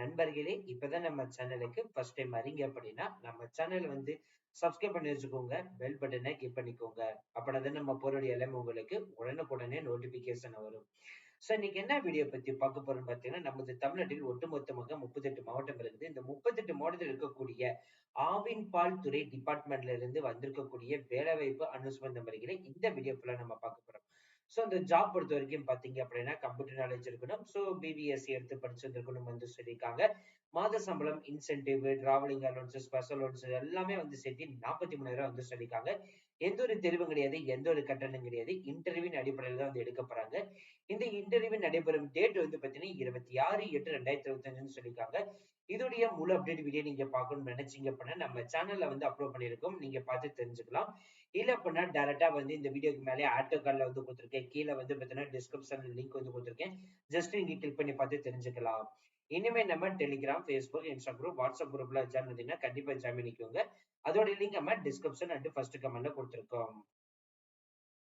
நண்பர்களே இப்பதான் நம்ம சேனலுக்கு ஃபர்ஸ்ட் டைம் வரீங்க அப்படின்னா நம்ம சேனல் வந்து சப்ஸ்கிரைப் பண்ணி வச்சுக்கோங்க பெல் பட்டனை கிளிக் பண்ணிக்கோங்க. அப்படின்னா நம்ம போறோடைய எல்லாமே உங்களுக்கு உடனுக்குடனே நோட்டிபிகேஷன் வரும். சார் இன்னைக்கு என்ன வீடியோ பத்தி பார்க்க போறோம்னு பாத்தீங்கன்னா நமது தமிழ்நாட்டில் ஒட்டுமொத்தமாக முப்பத்தெட்டு மாவட்டம் இருக்குது. இந்த முப்பத்தெட்டு மாவட்டத்தில் இருக்கக்கூடிய ஆவின் பால் துறை டிபார்ட்மெண்ட்ல இருந்து வந்திருக்கக்கூடிய வேலைவாய்ப்பு அனுஸ்பந்த முறைகளை இந்த வீடியோ ஃபுல்லா நம்ம பார்க்க போறோம். ஸோ அந்த ஜாப் பொறுத்த வரைக்கும் பாத்தீங்க அப்படின்னா கம்ப்யூட்டர் நாலேஜ் இருக்கணும். ஸோ பிபிஎஸ்சி எடுத்து படிச்சிருந்துருக்கணும் வந்து சொல்லியிருக்காங்க. மாத சம்பளம் incentive travelling allowance special allowance எல்லாமே வந்து சேர்த்து நாற்பத்தி மூணாயிரம் வந்து சொல்லியிருக்காங்க. எந்த ஒரு தெரிவும் கிடையாது எந்த ஒரு கட்டணம் கிடையாது. இன்டர்வியூவின் அடிப்படையில் தான் வந்து எடுக்க போறாங்க. இந்த இன்டர்வியூ நடைபெறும் டேட் வந்து பாத்தீங்கன்னா இருபத்தி ஆறு எட்டு ரெண்டாயிரத்தி இருபத்தி அஞ்சுன்னு சொல்லியிருக்காங்க. இதோடைய முழு அப்டேட் வீடியோ நீங்க பார்க்கணும்னு நினைச்சீங்க அப்படின்னா நம்ம சேனல்ல வந்து அப்லோட் பண்ணிருக்கோம் நீங்க பார்த்து தெரிஞ்சுக்கலாம். இல்ல அப்படின்னா டேரக்டா வந்து இந்த வீடியோக்கு மேலே ஆட்டோ கார்டில் வந்து கொடுத்துருக்கேன். கீழே வந்து பார்த்தீங்கன்னா டிஸ்கிரிப்ஷன் லிங்க் வந்து கொடுத்துருக்கேன். ஜஸ்ட் நீங்க கிளிக் பண்ணி பார்த்து தெரிஞ்சுக்கலாம். இனிமே நம்ம டெலிகிராம் ஃபேஸ்புக் இன்ஸ்டாகிராம் வாட்ஸ்அப் குரூப்ல ஜாயின் பண்ணீங்கன்னா கண்டிப்பா ஜாயின் பண்ணிக்கோங்க. அதோட லிங்க் நம்ம டிஸ்கிரிப்ஷன் அண்ட் ஃபர்ஸ்ட் கமெண்ட்ல கொடுத்துருக்கோம்.